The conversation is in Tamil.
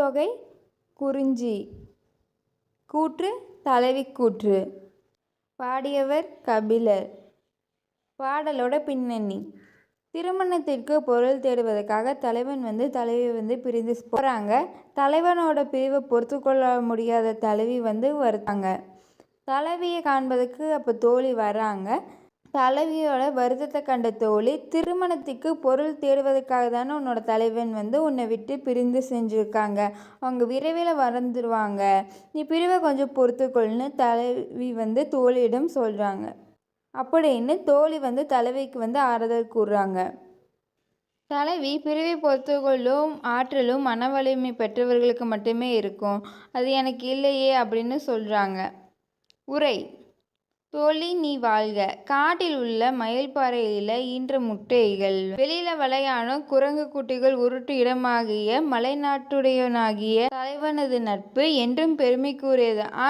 குறுந்தொகை குறிஞ்சி. கூற்று தலைவி கூற்று. பாடியவர் கபிலர். பாடலோட பின்னணி. திருமணத்திற்கு பொருள் தேடுவதற்காக தலைவன் வந்து தலைவி வந்து பிரிந்து போகிறாங்க தலைவனோட பிரிவை பொறுத்து கொள்ள முடியாத தலைவி வந்து வருத்தாங்க தலைவியை காண்பதற்கு அப்போ தோழி வராங்க தலைவியோட வருத்தத்தை கண்ட தோழி திருமணத்துக்கு பொருள் தேடுவதற்காக தானே உன்னோட தலைவன் வந்து உன்னை விட்டு பிரிந்து செஞ்சுருக்காங்க. அவங்க விரைவில் வந்துடுவாங்க நீ பிரிவை கொஞ்சம் பொறுத்துக்கொள்னு தலைவி வந்து தோழியிடம் சொல்கிறாங்க அப்படின்னு தோழி வந்து தலைவிக்கு வந்து ஆறுதல் கூறுறாங்க. தலைவி பிரிவை பொறுத்துக்கொள்ளும் ஆற்றலும் மன வலிமை பெற்றவர்களுக்கு மட்டுமே இருக்கும். அது எனக்கு இல்லையே அப்படின்னு சொல்கிறாங்க உரை. தோழி நீ வாழ்க. காட்டில் உள்ள மயில்பாறையில் ஈன்ற முட்டைகள் வெளியில வலையான குரங்கு குட்டிகள் உருட்டு இடமாகிய மலைநாட்டுடையனாகிய தலைவனது நட்பு என்றும் பெருமைக்குரியது